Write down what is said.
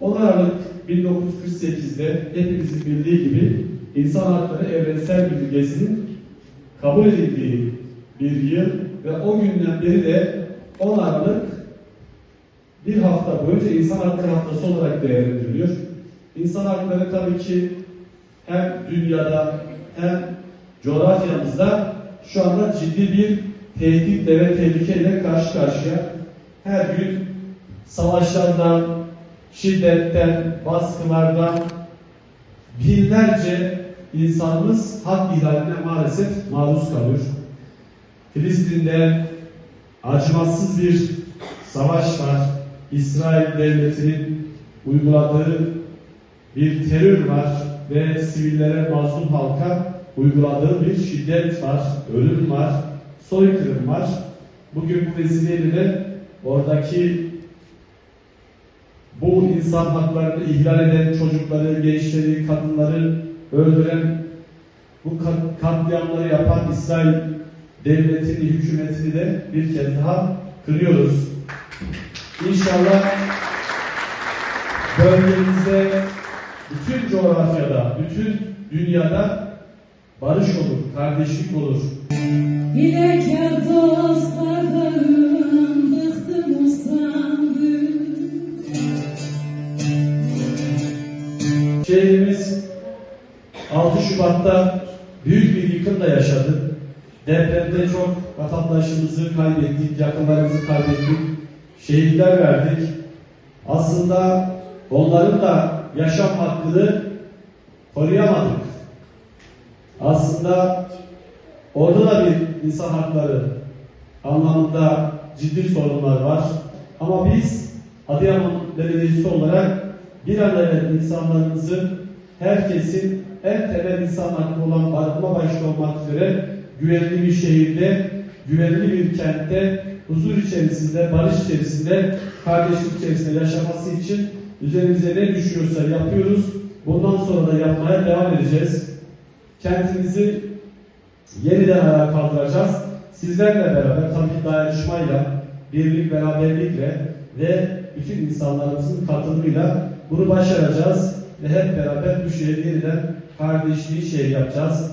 10 Aralık 1948'de hepimizin bildiği gibi İnsan Hakları Evrensel Bildirgesi'nin kabul edildiği bir yıl ve o günden beri de 10 Aralık bir hafta boyunca İnsan Hakları Haftası olarak değerlendiriliyor. İnsan hakları tabii ki hem dünyada hem coğrafyamızda şu anda ciddi bir tehditle ve tehlikeyle karşı karşıya. Her gün savaşlardan, şiddetten, baskılardan binlerce insanımız hak ihlaline maalesef maruz kalıyor. Filistin'de acımasız bir savaş var. İsrail devletinin uyguladığı bir terör var ve sivillere, mazlum halka uyguladığı bir şiddet var, ölüm var, soykırım var. Bugün bu vesileyle oradaki bu insan haklarını ihlal eden çocukları, gençleri, kadınları öldüren, bu kat- katliamları yapan İsrail devletini, hükümetini de bir kez daha kırıyoruz. İnşallah bölgemizde, bütün coğrafyada, bütün dünyada barış olur, kardeşlik olur. Hilekar dostlardan Şehrimiz 6 Şubat'ta büyük bir yıkımla yaşadı. Depremde çok vatandaşımızı kaybettik, yakınlarımızı kaybettik, şehitler verdik. Aslında onların da yaşam hakkını koruyamadık. Aslında orada da bir insan hakları anlamında ciddi sorunlar var. Ama biz Adıyaman Belediyesi olarak bir an evvel insanlarımızın, herkesin en temel insan hakkı olan barınma başta olmak üzere güvenli bir şehirde, güvenli bir kentte, huzur içerisinde, barış içerisinde, kardeşlik içerisinde yaşaması için üzerimize ne düşüyorsa yapıyoruz. Bundan sonra da yapmaya devam edeceğiz. Kentimizi yeniden ayağa kaldıracağız. Sizlerle beraber tabii dayanışmayla, birlik, beraberlikle ve bütün insanlarımızın katılımıyla bunu başaracağız ve hep beraber şehri yeniden kardeşliği şey yapacağız.